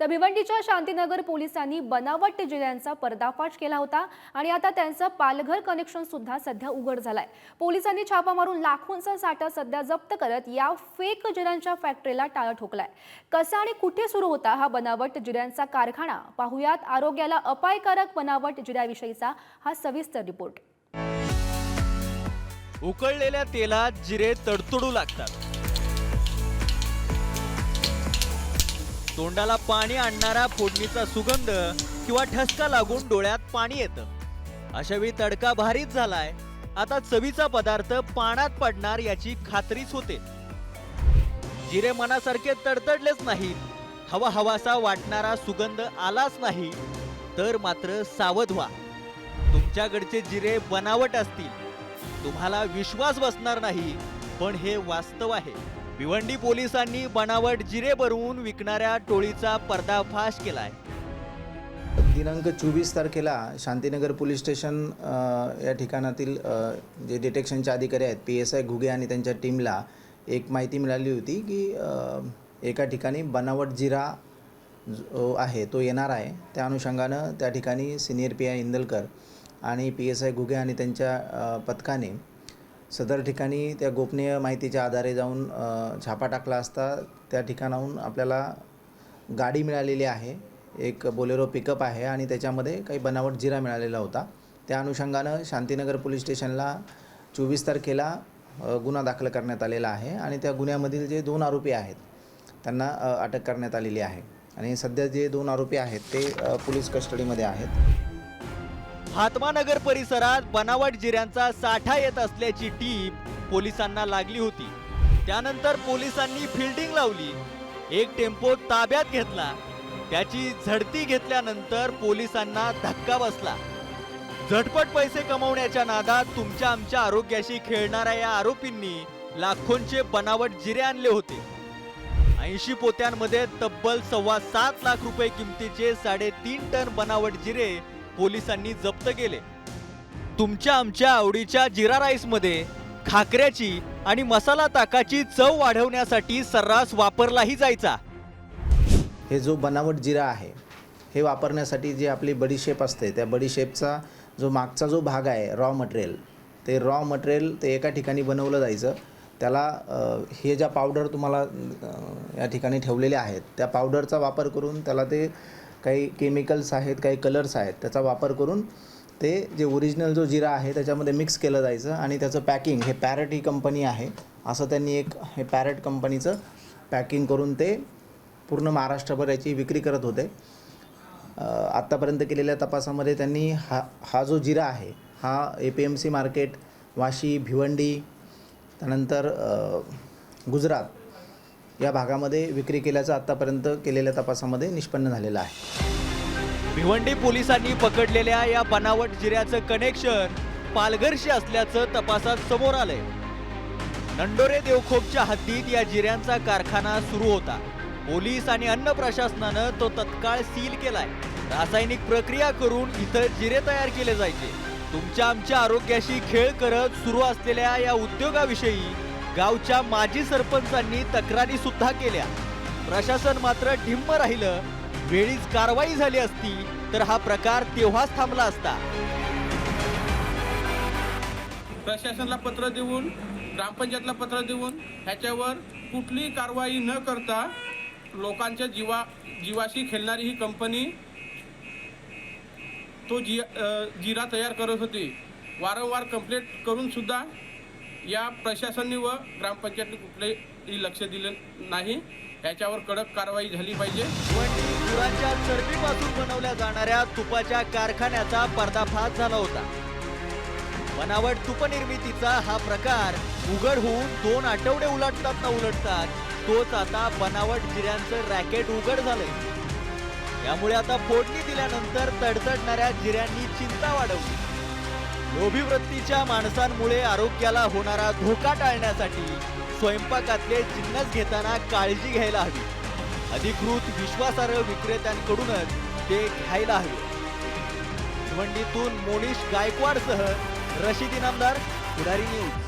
तर भिवंडीच्या शांतीनगर पोलिसांनी बनावट जिल्ह्यांचा पर्दाफाश केला होता आणि आता त्यांचं पालघर कनेक्शन सुद्धा सध्या उघड झालंय. पोलिसांनी छापा मारून लाखोंचा साठा सध्या जप्त करत या फेक जिऱ्यांच्या फॅक्टरीला टाळं ठोकलाय. कसा आणि कुठे सुरू होता हा बनावट जिऱ्यांचा कारखाना? पाहुयात आरोग्याला अपायकारक बनावट जिऱ्याविषयीचा हा सविस्तर रिपोर्ट उकळलेल्या तेलात जिरे तडतडू लागतात. तोंडाला पाणी आणणारा फोडणीचा सुगंध किंवा ठसका लागून डोळ्यात पाणी येतं. अशा वेळी तडका भारीच झालाय. आता चवीचा पदार्थ पाण्यात पडणार याची खात्रीच होते. जिरे मनासारखे तडतडलेच नाहीत. हवा हवासा वाटणारा सुगंध आलाच नाही. तर मात्र सावध व्हा. तुमच्याकडचे जिरे बनावट असतील. तुम्हाला विश्वास बसणार नाही. पण हे वास्तव आहे. भिवंडी पोलिसांनी बनावट जिरे भरवून विकणाऱ्या टोळीचा पर्दाफाश केलाय. दिनांक चोवीस तारखेला शांतीनगर पोलीस स्टेशन अ, या ठिकाणातील अ, जे डिटेक्शनचे अधिकारी आहेत पी एस आय घुगे आणि त्यांच्या टीमला एक माहिती मिळाली होती की अ, एका ठिकाणी बनावट जिरा जो आहे तो येणार आहे. त्या अनुषंगानं त्या ठिकाणी सिनियर पी आय इंदलकर आणि पी एस आय घुगे आणि त्यांच्या अ, पथकाने सदर ठिकाणी त्या गोपनीय माहितीच्या आधारे जाऊन छापा टाकला असता त्या ठिकाणाहून आपल्याला गाडी मिळालेली आहे. एक बोलेरो पिकअप आहे आणि त्याच्यामध्ये काही बनावट जिरा मिळालेला होता. त्या अनुषंगानं शांतीनगर पोलीस स्टेशनला चोवीस तारखेला गुन्हा दाखल करण्यात आलेला आहे आणि त्या गुन्ह्यामधील जे दोन आरोपी आहेत त्यांना अटक करण्यात आलेली आहे. आणि सध्या जे दोन आरोपी आहेत ते पोलीस कस्टडीमध्ये आहेत. हातमानगर परिसरात बनावट जिऱ्यांचा साठा येत असल्याची टीप पोलिसांना लागली होती. त्यानंतर पोलिसांनी फिल्डिंग लावली. एक टेम्पो ताब्यात घेतला. त्याची झडती घेतल्यानंतर पोलिसांना धक्का बसला. झटपट पैसे कमवण्याच्या नादात तुमच्या आमच्या आरोग्याशी खेळणाऱ्या या आरोपींनी लाखोंचे बनावट जिरे आणले होते. ऐंशी पोत्यांमध्ये तब्बल सव्वा सात लाख रुपये किमतीचे साडेतीन टन बनावट जिरे पोलिसांनी जप्त केले. तुमच्या आमच्या आवडीच्या जिरा राईसमध्ये खाकऱ्याची आणि मसाला ताकाची चव वाढवण्यासाठी सर्रास वापरलाही जायचा. हे जो बनावट जिरा आहे हे वापरण्यासाठी जी आपली बडीशेप असते त्या बडीशेपचा जो मागचा जो भाग आहे रॉ मटेरियल ते रॉ मटेरियल ते एका ठिकाणी बनवलं जायचं. त्याला हे ज्या पावडर तुम्हाला या ठिकाणी ठेवलेले आहेत त्या पावडरचा वापर करून त्याला ते काही केमिकल्स आहेत काही कलर्स आहेत त्याचा वापर करून ते जे ओरिजिनल जो जिरा आहे त्याच्यामध्ये मिक्स केलं जायचं आणि त्याचं पॅकिंग हे पॅरट ही कंपनी आहे. असं त्यांनी एक हे पॅरट कंपनीचं पॅकिंग करून ते पूर्ण महाराष्ट्रभर याची विक्री करत होते. आत्तापर्यंत केलेल्या तपासामध्ये त्यांनी हा हा जो जिरा आहे हा A P M C market Vashi Bhiwandi त्यानंतर गुजरात या भागामध्ये विक्री केल्याचं आत्तापर्यंत केलेल्या तपासामध्ये निष्पन्न झालेलं आहे. भिवंडी पोलिसांनी पकडलेल्या या बनावट जिऱ्याचं कनेक्शन पालघरशी असल्याचं तपासात समोर आलंय. नंडोरे देवखोपच्या हद्दीत या जिऱ्यांचा कारखाना सुरू होता. पोलीस आणि अन्न प्रशासनानं तो तत्काळ सील केलाय. रासायनिक प्रक्रिया करून इथं जिरे तयार केले जायचे. तुमच्या आमच्या आरोग्याशी खेळ करत सुरू असलेल्या या उद्योगाविषयी गावच्या माजी सरपंचांनी तक्रारी सुद्धा केल्या. प्रशासन मात्र ढिम्म राहिलं. वेळीच कारवाई झाली असती तर हा प्रकार तेव्हाच थांबला असता. प्रशासनाला पत्र देऊन ग्रामपंचायतला पत्र देऊन ह्याच्यावर कुठलीही कारवाई न करता लोकांच्या जीवा जीवाशी खेळणारी ही कंपनी तो जी जिरा तयार करत होती. वारंवार कंप्लेंट करून सुद्धा या प्रशासनाने व ग्रामपंचायतने कुठलेही लक्ष दिले नाही. याच्यावर कडक कारवाई झाली पाहिजे. भिवंडी चरबीपासून बनवल्या जाणाऱ्या तुपाच्या कारखान्याचा पर्दाफाश झाला होता. बनावट तुपनिर्मितीचा हा प्रकार उघड होऊन दोन आठवडे उलटतात ना उलटतात तोच आता बनावट जिऱ्यांचं रॅकेट उघड झालंय. यामुळे आता फोडणी दिल्यानंतर तडतडणाऱ्या जिऱ्यांनी चिंता वाढवली. लोभी वृत्तीच्या माणसांमुळे आरोग्याला होणारा धोका टाळण्यासाठी स्वयंपाकातले जिन्नस घेताना काळजी घ्यायला हवी. अधिकृत विश्वासार्ह विक्रेत्यांकडूनच ते घ्यायला हवे. भिवंडीतून मोनिश गायकवाडसह रशीद इनामदार पुढारी न्यूज.